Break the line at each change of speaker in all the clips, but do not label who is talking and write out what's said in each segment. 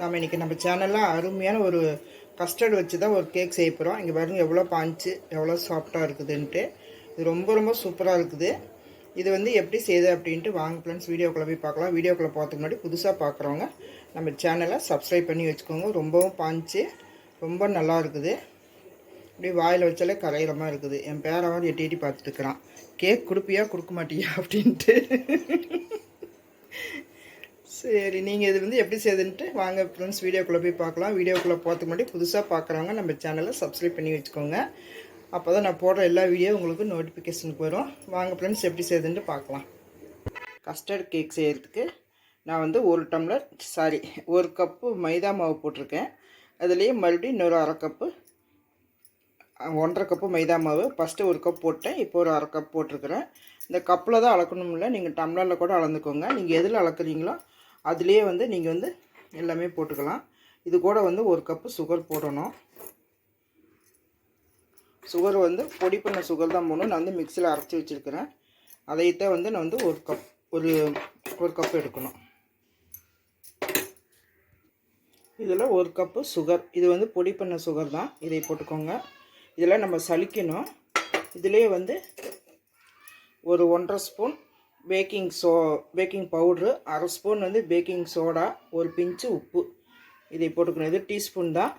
நாம் இன்றைக்கி நம்ம சேனலில் அருமையான ஒரு கஸ்டர்ட் வச்சு தான் ஒரு கேக் செய்ய போகிறோம் இங்கே பாருங்க எவ்வளோ பாஞ்சு எவ்வளோ சாஃப்டாக இருக்குதுன்ட்டு. இது ரொம்ப ரொம்ப சூப்பராக இருக்குது. இது வந்து எப்படி செய்யுது அப்படின்ட்டு வாங்க ஃப்ரெண்ட்ஸ் வீடியோக்குள்ளே போய் பார்க்கலாம். வீடியோக்குள்ளே பார்த்துக்கு முன்னாடி புதுசாக பார்க்குறவங்க நம்ம சேனலை சப்ஸ்கிரைப் பண்ணி வச்சுக்கோங்க. ரொம்பவும் பாஞ்சு ரொம்ப நல்லா இருக்குது. அப்படியே வாயில் வச்சாலே கரையிற மாதிரி இருக்குது. என் பேரை வந்து எட்டி எட்டி பார்த்துட்டு இருக்கிறான். கேக் கொடுப்பியா கொடுக்க மாட்டியா அப்படின்ட்டு. சரி நீங்கள் இது வந்து எப்படி செய்யுதுன்ட்டு வாங்க ஃப்ரெண்ட்ஸ் வீடியோக்குள்ளே போய் பார்க்கலாம். வீடியோக்குள்ளே போகிறதுக்கு முன்னாடி புதுசாக பார்க்குறவங்க நம்ம சேனலை சப்ஸ்கிரைப் பண்ணி வச்சுக்கோங்க. அப்போ தான் நான் போடுற எல்லா வீடியோ உங்களுக்கு நோட்டிஃபிகேஷனுக்கு வரும். வாங்க ஃப்ரெண்ட்ஸ் எப்படி செய்யுதுன்ட்டு பார்க்கலாம். கஸ்டர்ட் கேக் செய்கிறதுக்கு நான் வந்து ஒரு டம்ளர் சாரி ஒரு கப்பு மைதா மாவு போட்டிருக்கேன். அதுலேயே மறுபடியும் இன்னொரு அரை கப்பு ஒன்றரை கப்பு மைதா மாவு. ஃபஸ்ட்டு ஒரு கப் போட்டேன் இப்போ ஒரு அரை கப் போட்டிருக்கிறேன். இந்த கப்பில் தான் அளக்கணும்ல நீங்கள் டம்ளரில் கூட அளந்துக்கோங்க. நீங்கள் எதில் அளக்குறீங்களோ அதுலேயே வந்து நீங்கள் வந்து எல்லாமே போட்டுக்கலாம். இது கூட வந்து ஒரு கப்பு சுகர் போடணும். சுகர் வந்து பொடி பண்ண சுகர் தான் போடணும். நான் வந்து மிக்சியில் அரைச்சி வச்சுருக்கிறேன். அதைத்தான் வந்து நான் வந்து ஒரு கப் ஒரு ஒரு கப் எடுக்கணும். இதில் ஒரு கப்பு சுகர் இது வந்து பொடி பண்ண சுகர் தான். இதை போட்டுக்கோங்க. இதில் நம்ம சலிக்கணும். இதிலே வந்து ஒரு ஒன்றரை spoon baking so baking powder அரை ஸ்பூன் வந்து பேக்கிங் சோடா ஒரு பிஞ்சு உப்பு. இதை போட்டுக்கணும். இது டீஸ்பூன் தான்.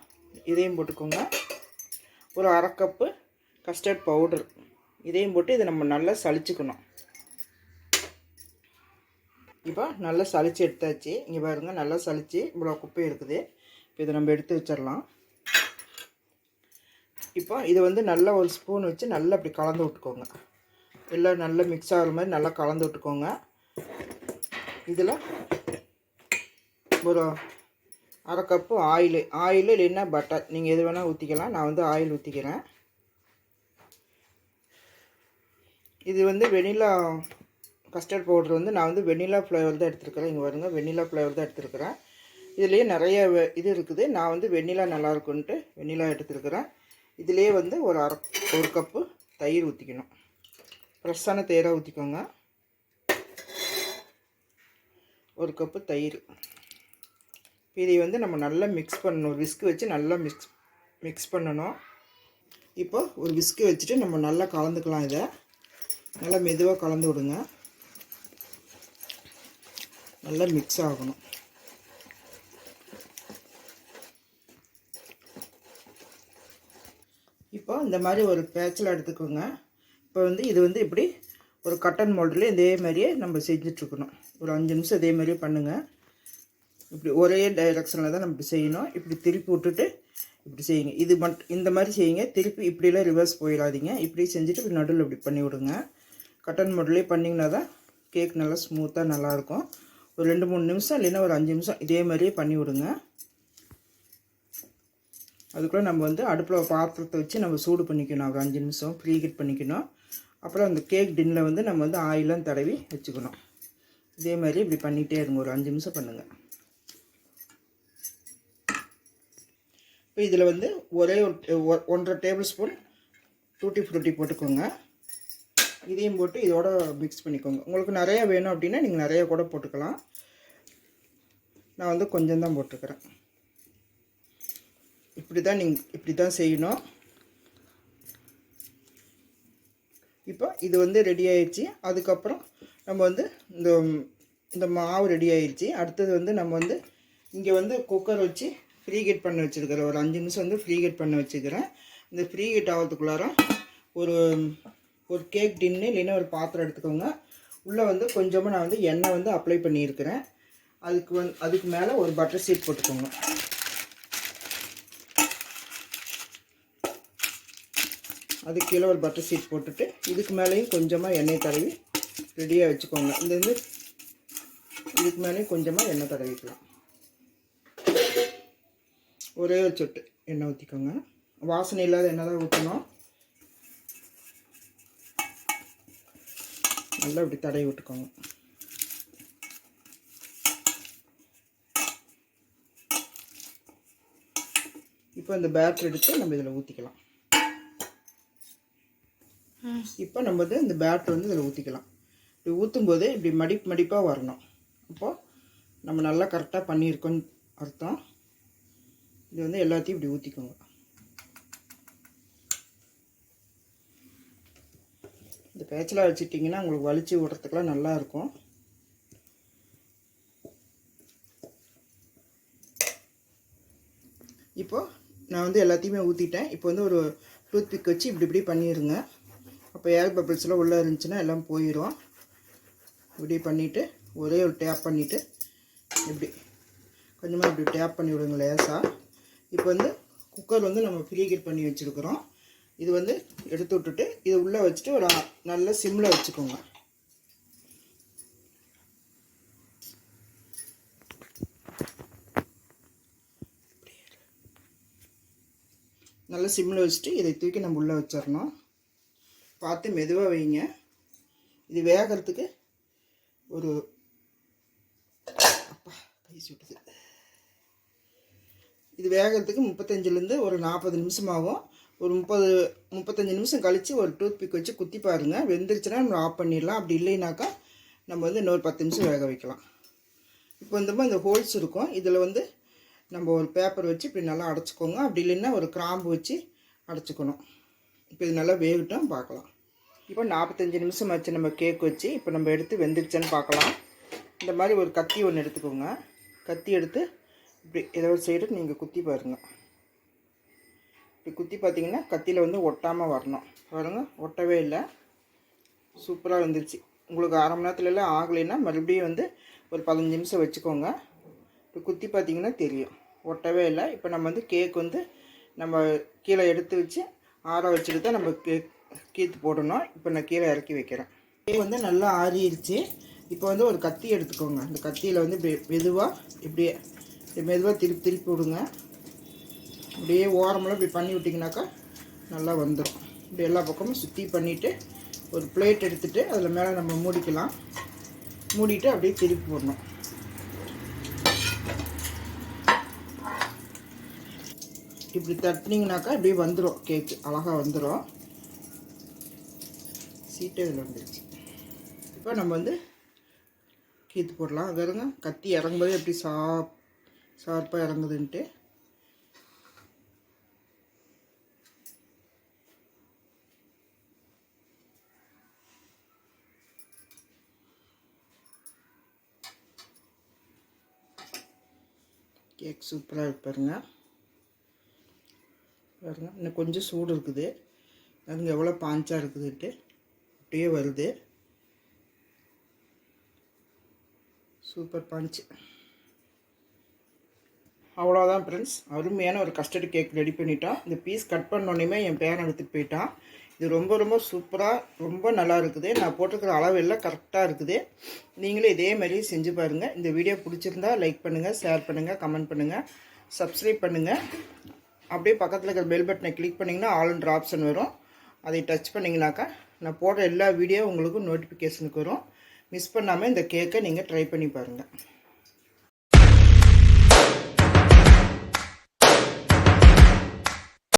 இதையும் போட்டுக்கோங்க. ஒரு அரை கப்பு கஸ்டர்ட் பவுடர் இதையும் போட்டு இதை நம்ம நல்லா சளிச்சுக்கணும். இப்போ நல்லா சளிச்சு எடுத்தாச்சு. இங்கே பாருங்கள் நல்லா சளிச்சு இவ்வளோ குப்பை இருக்குது. இப்போ இதை நம்ம எடுத்து வச்சிடலாம். இப்போ இதை வந்து நல்லா ஒரு ஸ்பூன் வச்சு நல்லா அப்படி கலந்து விட்டுக்கோங்க. எல்லாம் நல்லா மிக்ஸ் ஆகிற மாதிரி நல்லா கலந்து விட்டுக்கோங்க. இதில் ஒரு அரை கப்பு ஆயில் ஆயில் இல்லைன்னா பட்டர் நீங்கள் எது வேணால் ஊற்றிக்கலாம் நான் வந்து ஆயில் ஊற்றிக்கிறேன் இது வந்து வெனிலா கஸ்டர்ட் பவுடர் வந்து நான் வந்து வெனிலா ஃப்ளேவர் தான் எடுத்துருக்கிறேன். இங்கே வருங்க வெனிலா ஃப்ளேவர் தான் எடுத்துருக்கிறேன். இதுலேயே நிறைய இது இருக்குது. நான் வந்து வெண்ணிலா நல்லா இருக்குன்ட்டு வெண்ணிலா எடுத்துருக்கிறேன். இதுலேயே வந்து ஒரு அரை ஒரு கப்பு தயிர் ஊற்றிக்கணும் ஃப்ரெஷ்ஷான தயிராக ஊற்றிக்கோங்க ஒரு கப்பு தயிர். இதை வந்து நம்ம நல்லா மிக்ஸ் பண்ணணும். ஒரு விஸ்கு வச்சு நல்லா மிக்ஸ் மிக்ஸ் பண்ணணும். இப்போ ஒரு விஸ்கு வச்சுட்டு நம்ம நல்லா கலந்துக்கலாம் இதை. நல்லா மெதுவாக கலந்து விடுங்க. நல்லா மிக்ஸ் ஆகணும். இப்போ இந்த மாதிரி ஒரு பேச்சில் எடுத்துக்கோங்க. இப்போ வந்து இது வந்து இப்படி ஒரு கட்டன் மோல்டில் இதே மாதிரியே நம்ம செஞ்சிட்ருக்கணும். ஒரு அஞ்சு நிமிஷம் இதே மாதிரியே பண்ணுங்கள் இப்படி ஒரே டைரக்ஷனில் தான் நம்ம இப்படி செய்யணும். இப்படி திருப்பி விட்டுட்டு இப்படி செய்யுங்க. இது மட்டும் இந்த மாதிரி செய்யுங்க. திருப்பி இப்படிலாம் ரிவர்ஸ் போயிடாதீங்க. இப்படி செஞ்சுட்டு இப்படி நடுவில் இப்படி பண்ணி விடுங்க. கட்டன் மோட்லேயே பண்ணிங்கன்னா தான் கேக் நல்லா ஸ்மூத்தாக நல்லாயிருக்கும். ஒரு ரெண்டு மூணு நிமிஷம் இல்லைன்னா ஒரு அஞ்சு நிமிஷம் இதே மாதிரியே பண்ணி விடுங்க. அதுக்குள்ளே நம்ம வந்து அடுப்பில் பாத்திரத்தை வச்சு நம்ம சூடு பண்ணிக்கணும். ஒரு அஞ்சு நிமிஷம் ப்ரீ ஹீட் பண்ணிக்கணும். அப்புறம் அந்த கேக் டின்னில் வந்து நம்ம வந்து ஆயிலாம் தடவி வச்சுக்கணும். இதே மாதிரி இப்படி பண்ணிகிட்டே இருங்க. ஒரு அஞ்சு நிமிஷம் பண்ணுங்கள் இப்போ இதில் வந்து ஒரே ஒரு ஒன்றரை டேபிள் ஸ்பூன் டூட்டி ஃப்ரூட்டி போட்டுக்கோங்க. இதையும் போட்டு இதோட மிக்ஸ் பண்ணிக்கோங்க. உங்களுக்கு நிறையா வேணும் அப்படின்னா நீங்கள் நிறையா கூட போட்டுக்கலாம். நான் வந்து கொஞ்சம் தான் போட்டுக்கிறேன். இப்படி தான் நீங்கள் இப்படி தான் செய்யணும். இப்போ இது வந்து ரெடி ஆயிடுச்சு. அதுக்கப்புறம் நம்ம வந்து இந்த இந்த மாவு ரெடி ஆயிடுச்சு. அடுத்தது வந்து நம்ம வந்து இங்கே வந்து குக்கர் வச்சு ஃப்ரீ ஹீட் பண்ண வச்சுருக்கிறேன் ஒரு அஞ்சு நிமிஷம் வந்து ஃப்ரீ ஹீட் பண்ண வச்சுக்கிறேன் இந்த ஃப்ரீ ஹீட் ஆகிறதுக்குள்ளார ஒரு ஒரு கேக் டின்னு இல்லைன்னா ஒரு பாத்திரம் எடுத்துக்கோங்க. உள்ளே வந்து கொஞ்சமாக நான் வந்து எண்ணெய் வந்து அப்ளை பண்ணியிருக்கிறேன். அதுக்கு வந் அதுக்கு மேலே ஒரு பட்டர் சீட் போட்டுக்கோங்க. அது கீழே ஒரு பட்டர் சீட் போட்டுட்டு இதுக்கு மேலேயும் கொஞ்சமாக எண்ணெய் தடவி ரெடியாக வச்சுக்கோங்க. இந்த வந்து இதுக்கு மேலேயும் கொஞ்சமாக எண்ணெய் தடவிக்கலாம். ஒரே ஒரு சொட்டு எண்ணெய் ஊற்றிக்கோங்க வாசனை இல்லாத எண்ணெய் தான் ஊற்றணும் நல்லா இப்படி தடவி விட்டுக்கோங்க. இப்போ இந்த பேட்டர் எடுத்து நம்ம இதில் ஊற்றிக்கலாம் இப்போ நம்ம வந்து இந்த பேட்டர் வந்து இதில் ஊற்றிக்கலாம் இப்படி ஊற்றும் போது இப்படி மடிப்பு மடிப்பாக வரணும். அப்போது நம்ம நல்லா கரெக்டாக பண்ணியிருக்கோன்னு அர்த்தம். இது வந்து எல்லாத்தையும் இப்படி ஊற்றிக்கோங்க இந்த பேச்சலாக வச்சுட்டிங்கன்னா உங்களுக்கு வலிச்சு விடுறதுக்கெலாம் நல்லாயிருக்கும் இப்போது இப்போ நான் வந்து எல்லாத்தையுமே ஊற்றிட்டேன் இப்போ வந்து ஒரு டூத் பிக் வச்சு இப்படி இப்படி பண்ணிடுங்க அப்போ ஏர் பபிள்ஸ்லாம் உள்ளே இருந்துச்சுன்னா எல்லாம் போயிடும். இப்படி பண்ணிவிட்டு ஒரே ஒரு டேப் பண்ணிவிட்டு இப்படி. கொஞ்சமாக இப்படி டேப் பண்ணி விடுங்க லேசாக இப்போ வந்து குக்கர் வந்து நம்ம ப்ரீஹீட் பண்ணி வச்சுருக்குறோம். இது வந்து எடுத்து விட்டுட்டு இது உள்ளே வச்சுட்டு ஒரு நல்ல சிம்மில் வச்சுக்கோங்க. நல்லா சிம்மில் வச்சுட்டு இதை தூக்கி நம்ம உள்ளே வச்சிடணும். பார்த்து மெதுவாக வைங்க. இது வேகிறதுக்கு ஒரு அப்பா கை சுட்டுது. இது வேகிறதுக்கு முப்பத்தஞ்சிலேருந்து ஒரு நாற்பது நிமிஷம் ஆகும் ஒரு முப்பது முப்பத்தஞ்சு நிமிஷம் கழித்து ஒரு டூத் பிக் வச்சு குத்தி பாருங்கள் வெந்துருச்சுன்னா நம்ம ஆஃப் பண்ணிடலாம். அப்படி இல்லைனாக்கா நம்ம வந்து இன்னொரு பத்து நிமிஷம் வேக வைக்கலாம். இப்போ இந்த மாதிரி இந்த ஹோல்ஸ் இருக்கும். இதில் வந்து நம்ம ஒரு பேப்பர் வச்சு இப்படி நல்லா அடைச்சிக்கோங்க. அப்படி இல்லைன்னா ஒரு கிராம்பு வச்சு அடைச்சிக்கணும். இப்போ இது நல்லா வேகட்டும் பார்க்கலாம். இப்போ நாற்பத்தஞ்சு நிமிஷம் ஆச்சு நம்ம கேக் வச்சு. இப்போ நம்ம எடுத்து வெந்துருச்சேன்னு பார்க்கலாம். இந்த மாதிரி ஒரு கத்தி ஒன்று எடுத்துக்கோங்க. கத்தி எடுத்து இப்படி ஏதோ ஒரு சைடு நீங்கள் குத்தி பாருங்கள் இப்படி குத்தி பார்த்தீங்கன்னா கத்தியில் வந்து ஒட்டாமல் வரணும். பாருங்கள் ஒட்டவே இல்லை. சூப்பராக வந்துருச்சு. உங்களுக்கு அரை மணி நேரத்துலலாம் ஆகலைன்னா மறுபடியும் வந்து ஒரு பதினஞ்சு நிமிஷம் வச்சுக்கோங்க. இப்போ குத்தி பார்த்தீங்கன்னா தெரியும். ஒட்டவே இல்லை. இப்போ நம்ம வந்து கேக் வந்து நம்ம கீழே எடுத்து வச்சு ஆற வச்சுட்டு தான் நம்ம கேக் கீத்து போடணும். இப்போ நான் கீழே இறக்கி வைக்கிறேன். கீரை வந்து நல்லா ஆறிடுச்சு இப்போ வந்து ஒரு கத்தி எடுத்துக்கோங்க. அந்த கத்தியில் வந்து மெதுவாக இப்படியே மெதுவாக திருப்பி திருப்பி விடுங்க. அப்படியே ஓரமெல்லாம் இப்படி பண்ணி விட்டிங்கனாக்கா நல்லா வந்துடும் இப்படி எல்லா பக்கமும் சுற்றி பண்ணிவிட்டு ஒரு பிளேட் எடுத்துகிட்டு அதில் மேலே நம்ம மூடிக்கலாம். மூடிட்டு அப்படியே திருப்பி போடணும். இப்படி தட்டினீங்கனாக்கா இப்படி வந்துடும் கேக்கு அழகாக வந்துடும் சீட்டே இதில் வந்துடுச்சு இப்போ நம்ம வந்து கீத்து போடலாம். பாருங்க கத்தி இறங்கும்போது எப்படி சா ஷார்ப்பாக இறங்குதுன்ட்டு. கேக் சூப்பராக இருப்பாருங்க பாருங்கள் இன்னும் கொஞ்சம் சூடு இருக்குது. அதுங்க எவ்வளோ பாஞ்சாக இருக்குதுன்ட்டு. அப்படியே வருது. சூப்பர் பாஞ்சு. அவ்வளோதான் ஃப்ரெண்ட்ஸ் அருமையான ஒரு கஸ்டர்டு கேக் ரெடி பண்ணிட்டோம் இந்த பீஸ் கட் பண்ணோன்னே என் பேரன் எடுத்துகிட்டு போயிட்டான். இது ரொம்ப ரொம்ப சூப்பராக ரொம்ப நல்லா இருக்குது. நான் போட்டிருக்கிற அளவு எல்லாம் கரெக்டாக இருக்குது. நீங்களும் இதே மாதிரி செஞ்சு பாருங்கள் இந்த வீடியோ பிடிச்சிருந்தா லைக் பண்ணுங்கள் ஷேர் பண்ணுங்கள் கமெண்ட் பண்ணுங்கள் சப்ஸ்கிரைப் பண்ணுங்கள் அப்படியே பக்கத்தில் இருக்கிற பெல் பட்டனை கிளிக் பண்ணிங்கன்னா ஆல்ன்ற ஆப்ஷன் வரும். அதை டச் பண்ணிங்கனாக்கா நான் போடுற எல்லா வீடியோ உங்களுக்கு நோட்டிஃபிகேஷனுக்கு வரும். மிஸ் பண்ணாமல் இந்த கேக்கை நீங்கள் ட்ரை பண்ணி பாருங்கள்